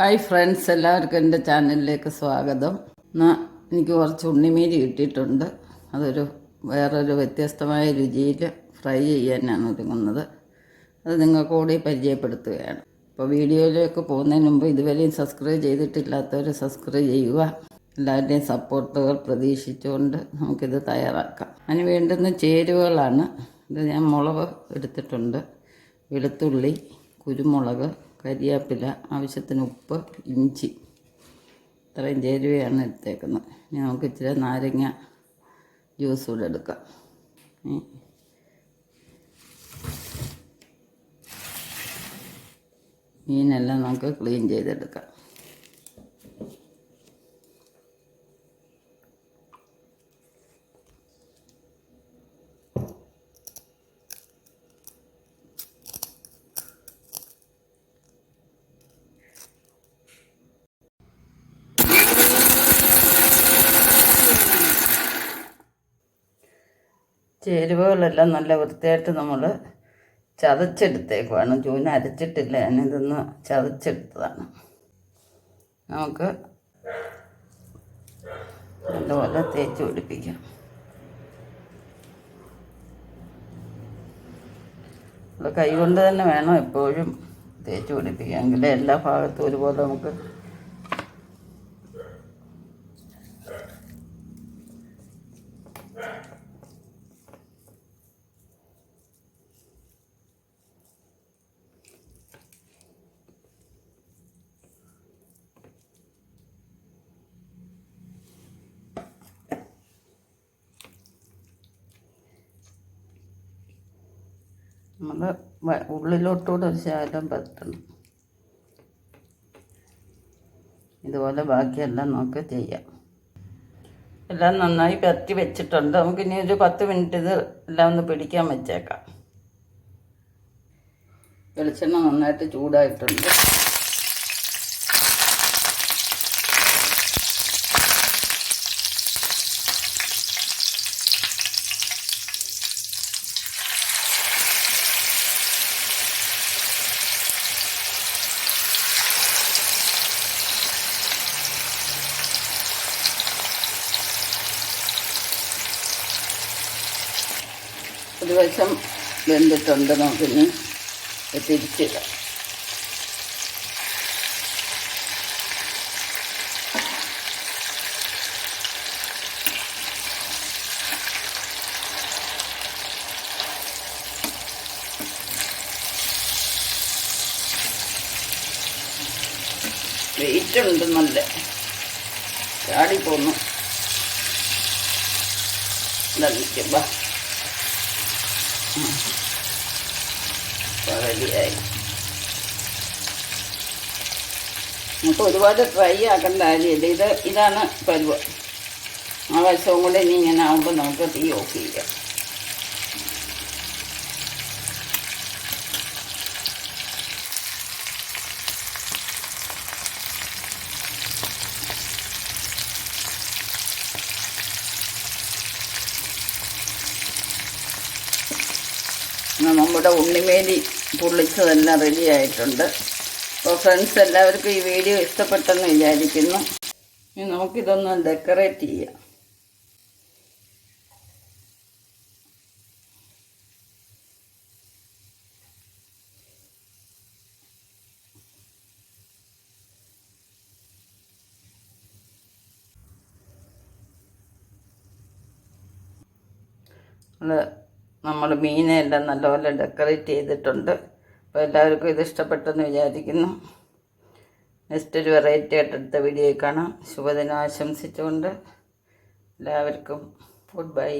Hi friends എല്ലാവർക്കും എന്റെ ചാനലിലേക്ക് സ്വാഗതം. എന്നാൽ എനിക്ക് കുറച്ച് ഉണ്ണിമീരി കിട്ടിയിട്ടുണ്ട്. അതൊരു വേറൊരു വ്യത്യസ്തമായ രുചിയിൽ ഫ്രൈ ചെയ്യാനാണ് ഒരുങ്ങുന്നത്. അത് നിങ്ങൾക്ക് കൂടി പരിചയപ്പെടുത്തുകയാണ്. അപ്പോൾ വീഡിയോയിലേക്ക് പോകുന്നതിന് മുമ്പ് ഇതുവരെയും സബ്സ്ക്രൈബ് ചെയ്തിട്ടില്ലാത്തവർ സബ്സ്ക്രൈബ് ചെയ്യുക. എല്ലാവരുടെയും സപ്പോർട്ടുകൾ പ്രതീക്ഷിച്ചുകൊണ്ട് നമുക്കിത് തയ്യാറാക്കാം. അതിന് വേണ്ടുന്ന ചേരുവകളാണ്. ഇത് ഞാൻ മുളക് എടുത്തിട്ടുണ്ട്. വെളുത്തുള്ളി കുരുമുളക് കരിയാപ്പില ആവശ്യത്തിന് ഉപ്പ് ഇഞ്ചി. ഇത്രയും ചേരുവയാണ് എടുത്തേക്കുന്നത്. ഇനി നമുക്ക് ഇച്ചിരി നാരങ്ങ ജ്യൂസ് കൂടെ എടുക്കാം. മീനെല്ലാം നമുക്ക് ക്ലീൻ ചെയ്തെടുക്കാം. ചേരുവകളെല്ലാം നല്ല വൃത്തിയായിട്ട് നമ്മൾ ചതച്ചെടുത്തേക്കുവാണ്. ജൂന അരച്ചിട്ടില്ല. ഞാനിതൊന്ന് ചതച്ചെടുത്തതാണ്. നമുക്ക് നല്ലപോലെ തേച്ച് പിടിപ്പിക്കാം. നമ്മൾ കൈ കൊണ്ട് തന്നെ വേണം എപ്പോഴും തേച്ച് പിടിപ്പിക്കാം എങ്കിലേ എല്ലാ ഭാഗത്തും ഒരുപോലെ നമുക്ക് നമ്മൾ ഉള്ളിലോട്ടൂടെ ഒരു ശകലം പരത്തണം ഇതുപോലെ ബാക്കിയെല്ലാം നമുക്ക് ചെയ്യാം. എല്ലാം നന്നായി പരത്തി വെച്ചിട്ടുണ്ട്. നമുക്ക് ഇനി ഒരു പത്ത് മിനിറ്റ് ഇത് എല്ലാം ഒന്ന് പിടിക്കാൻ വെച്ചേക്കാം. വെളിച്ചെണ്ണ നന്നായിട്ട് ചൂടായിട്ടുണ്ട്. ഒരു വശം വെന്തിട്ടുണ്ട് നമുക്കിനി ഇത് തിരിച്ചിടാം. ചാടി ഉണ്ട് നല്ല. ചാടിപ്പോന്നു. ഇതാ റെഡിയായി നമുക്ക് ഒരുപാട് ഫ്രൈ ആക്കേണ്ട കാര്യമില്ല ഇത് ഇതാണ് പരുവം. ആ വശവും കൂടെ ഇനി ഇങ്ങനെ ആകുമ്പോൾ നമുക്ക് തീ ഓഫ് ചെയ്യാം. നമ്മുടെ ഉണ്ണിമേലി പൊള്ളിച്ചതെല്ലാം റെഡി ആയിട്ടുണ്ട്. അപ്പോൾ ഫ്രണ്ട്സ് എല്ലാവർക്കും ഈ വീഡിയോ ഇഷ്ടപ്പെട്ടെന്ന് വിചാരിക്കുന്നു. ഇനി നമുക്കിതൊന്ന് ഡെക്കറേറ്റ് ചെയ്യാം. അത് നമ്മൾ മീനെല്ലാം നല്ലപോലെ ഡെക്കറേറ്റ് ചെയ്തിട്ടുണ്ട്. അപ്പോൾ എല്ലാവർക്കും ഇത് ഇഷ്ടപ്പെട്ടെന്ന് വിചാരിക്കുന്നു. നെക്സ്റ്റ് ഒരു വെറൈറ്റി ആയിട്ട് അടുത്ത വീഡിയോയിൽ കാണാം. ശുഭദിനം ആശംസിച്ചുകൊണ്ട് എല്ലാവർക്കും ഗുഡ് ബൈ